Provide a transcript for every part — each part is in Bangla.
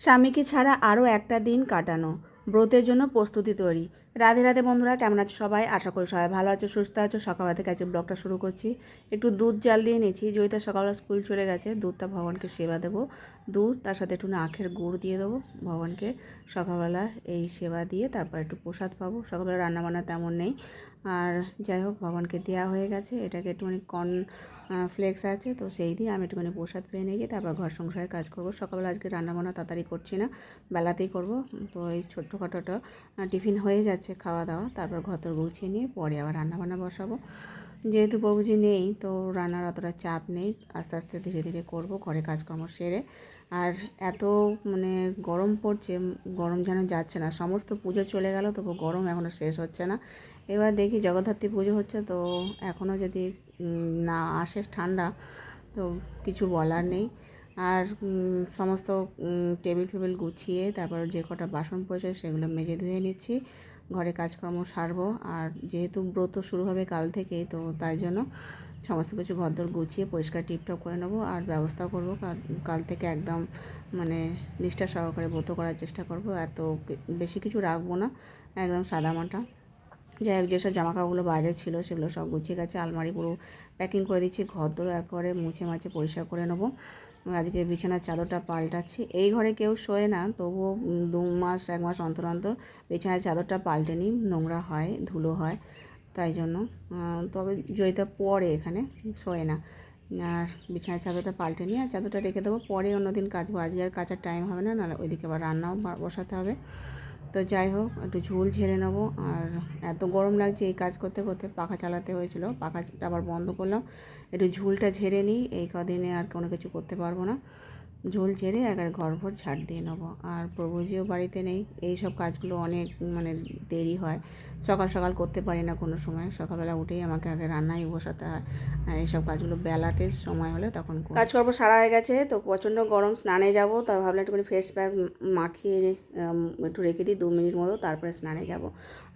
স্বামীকে ছাড়া আরও একটা দিন কাটানো ব্রতের জন্য প্রস্তুতি তৈরি। রাধে রাধে বন্ধুরা, কেমন আছো সবাই? আশা করি সবাই ভালো আছো, সুস্থ আছো। সকালবেলা থেকে আজকে ব্লগটা শুরু করছি। একটু দুধ জাল দিয়ে নিয়েছি। জয়িতা সকালবেলা স্কুল চলে গেছে। দুধটা ভগবানকে সেবা দেবো। দুধ, তার সাথে একটু আখের গুড় দিয়ে দেবো ভগবানকে। সকালবেলা এই সেবা দিয়ে তারপর একটু প্রসাদ পাবো। সকালবেলা রান্নাবান্না তেমন নেই। আর যাই হোক, ভগবানকে দেওয়া হয়ে গেছে। এটাকে একটুখানি কর্ন ফ্লেক্স আছে, তো সেই দিয়ে আমি একটুখানি প্রসাদ পেয়ে নিয়ে গিয়ে তারপর ঘর সংসারে কাজ করব। সকালবেলা আজকে রান্নাবান্না তাড়াতাড়ি করছি না, বেলাতেই করব। তো এই ছোট্টখাটোটা টিফিন হয়ে যাচ্ছে। খাওয়া দাওয়া তারপর ঘর গুছিয়ে নিয়ে পরে আবার রান্নাবান্না বসাবো। যেহেতু প্রভুজি নেই, তো রান্নার অতটা চাপ নেই, আস্তে আস্তে ধীরে ধীরে করব, ঘরে কাজকর্ম সেরে। আর এত মানে গরম পড়ছে, গরম যেন যাচ্ছে না, সমস্ত পুজো চলে গেল, তবু গরম এখনও শেষ হচ্ছে না। এবার দেখি জগদ্ধাত্রী পুজো হচ্ছে, তো এখনও যদি না আসে ঠান্ডা, তো কিছু বলার নেই। আর সমস্ত টেবিল ফেবিল গুছিয়ে, তারপর যে কটা বাসন পড়েছে সেগুলো মেজে ধুয়ে নিচ্ছি। ঘরে কাজকর্ম সারবো। আর যেহেতু ব্রত শুরু হবে কাল থেকেই, তো তাই জন্য সমস্ত কিছু ঘরদোর গুছিয়ে পরিষ্কার টিপটপ করে নেব আর ব্যবস্থা করব। কাল থেকে একদম মানে নিষ্ঠা সহকারে ব্রত করার চেষ্টা করব। এত বেশি কিছু রাখব না, একদম সাদা মাটা। যাই হোক, যেসব জামা কাপড়গুলো বাইরে ছিল সেগুলো সব গুছিয়ে গেছে। আলমারি পুরো প্যাকিং করে দিচ্ছি ঘর দোর একবারে মুছে মাছে পরিষ্কার করে নেব। আজকে বিছানার চাদরটা পাল্টাচ্ছি। এই ঘরে কেউ শোয় না, তবুও দু মাস, এক মাস অন্তর অন্তর বিছানার চাদরটা পাল্টে নিই নোংরা হয়, ধুলো হয়, তাই জন্য তবে জয়িতা পরে এখানে শোয় না। আর বিছানার চাদরটা পাল্টে নিই আর চাদরটা রেখে দেবো, পরে অন্যদিন কাচবো। আজকে আর কাচার টাইম হবে না, নাহলে ওইদিকে আবার রান্নাও বসাতে হবে। তো যাই হোক, একটু ঝুল ঝেড়ে নেব। আর এত গরম লাগছে এই কাজ করতে করতে, পাখা চালাতে হয়েছিল। পাখাটা আবার বন্ধ করলাম। একটু ঝুলটা ঝেড়ে নিই, এই কদিনে আর কোনো কিছু করতে পারব না। ঝোল ছেড়ে একবার ঘর ভর ঝাড় দিয়ে নেব। আর প্রভুজিও বাড়িতে নেই, এই সব কাজগুলো অনেক মানে দেরি হয়। সকাল সকাল করতে পারি না কোনো সময়। সকালবেলা উঠেই আমাকে আগে রান্নায় বসাতে হয়। আর এইসব কাজগুলো বেলাতে সময় হলে তখন কাজকর্ম সারা হয়ে গেছে, তো প্রচণ্ড গরম, স্নানে যাব, তা ভাবলাম একটুখানি ফেস প্যাক মাখিয়ে একটু রেখে দিই দু মিনিট মতো, তারপরে স্নানে যাব।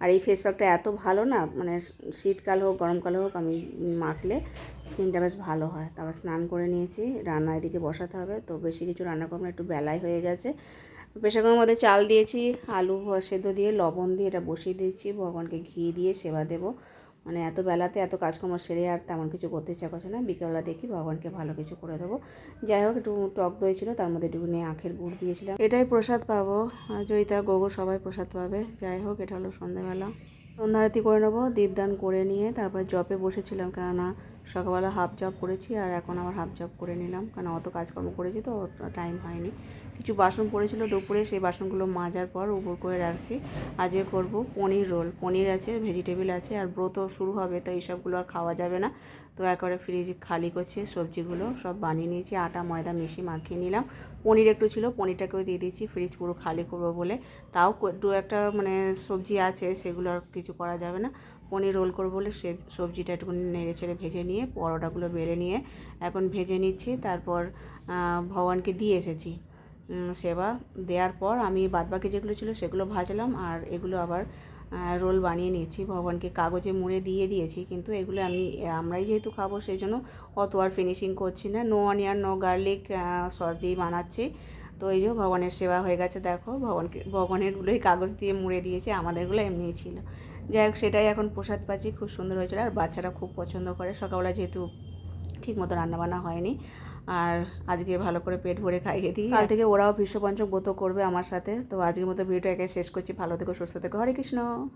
আর এই ফেস প্যাকটা এত ভালো না মানে শীতকাল হোক, গরমকাল হোক, আমি মাখলে স্কিনটা বেশ ভালো হয়। তারপর স্নান করে নিয়েছি, রান্না এদিকে বসাতে হবে তো বেশি কিছু রান্না করব একটু বেলায় হয়ে গেছে। প্রেশার মধ্যে চাল দিয়েছি, আলু সেদ্ধ দিয়ে, লবণ দিয়ে এটা বসিয়ে দিয়েছি। ভগবানকে ঘি দিয়ে সেবা দেবো। মানে এত বেলাতে এত কাজকর্ম সেরে আর তেমন কিছু করতে ইচ্ছা করছে না। বিকেলবেলা দেখি ভগবানকে ভালো কিছু করে দেবো। যাই হোক, একটু টক দই ছিল, তার মধ্যে একটু নিয়ে আখের গুড় দিয়েছিলাম। এটাই প্রসাদ পাবো। জয়িতা, গোগো সবাই প্রসাদ পাবে। যাই হোক, এটা হলো সন্ধ্যাবেলা। সন্ধ্যারতি করে নেব, দীপদান করে নিয়ে তারপর জপে বসেছিলাম কেননা সকালবেলা হাফ জব করেছি আর এখন আবার হাফ জব করে নিলাম। কেন অত কাজকর্ম করেছি তো টাইম হয়নি। কিছু বাসন পড়েছিল দুপুরে, সেই বাসনগুলো মাজার পর উপর করে রাখছি। আজকে করব পনির রোল। পনির আছে ভেজিটেবিল আছে আর ব্রত শুরু হবে, তো এইসবগুলো আর খাওয়া যাবে না। তো একবারে ফ্রিজ খালি করছে, সবজিগুলো সব বানিয়ে নিয়েছি, আটা, ময়দা মিশিয়ে মাখিয়ে নিলাম। পনির একটু ছিল, পনিরটাকেও দিয়ে দিচ্ছি ফ্রিজ পুরো খালি করব বলে। তাও দু একটা মানে সবজি আছে, সেগুলো আর কিছু করা যাবে না। পনির রোল করব বলে সে, সবজিটা একটুখানি নেড়ে ছেড়ে ভেজে নিয়ে, পরোটাগুলো বেড়ে নিয়ে এখন ভেজে নিচ্ছি। তারপর ভগবানকে দিয়ে এসেছি। সেবা দেওয়ার পর আমি বাদবাকি যেগুলো ছিল সেগুলো ভাজলাম, আর এগুলো আবার রোল বানিয়ে নিয়েছি। ভগবানকে কাগজে মুড়ে দিয়ে দিয়েছি, কিন্তু এগুলো আমি, আমরাই যেহেতু খাব সেই জন্য অত আর ফিনিশিং করছি না। No onion no garlic sauce দিয়ে বানাচ্ছি। তো এই যে ভগবানের সেবা হয়ে গেছে, দেখো ভগবানকে, ভগবানেরগুলোই কাগজ দিয়ে মুড়ে দিয়েছে, আমাদেরগুলো এমনিই ছিল। যাই হোক, সেটাই এখন প্রসাদ পাচ্ছি, খুব সুন্দর হয়েছিল, আর বাচ্চারা খুব পছন্দ করে। সকালবেলা যেহেতু ঠিক মতো রান্নাবান্না হয়নি আর আজকে ভালো করে পেট ভরে খাইয়ে দিই কাল থেকে ওরাও বিশ্বপঞ্চক ব্রত করবে আমার সাথে। তো আজকের মতো ভিডিওটা একে শেষ করছি। ভালো থেকো, সুস্থ থেকো। হরে কৃষ্ণ।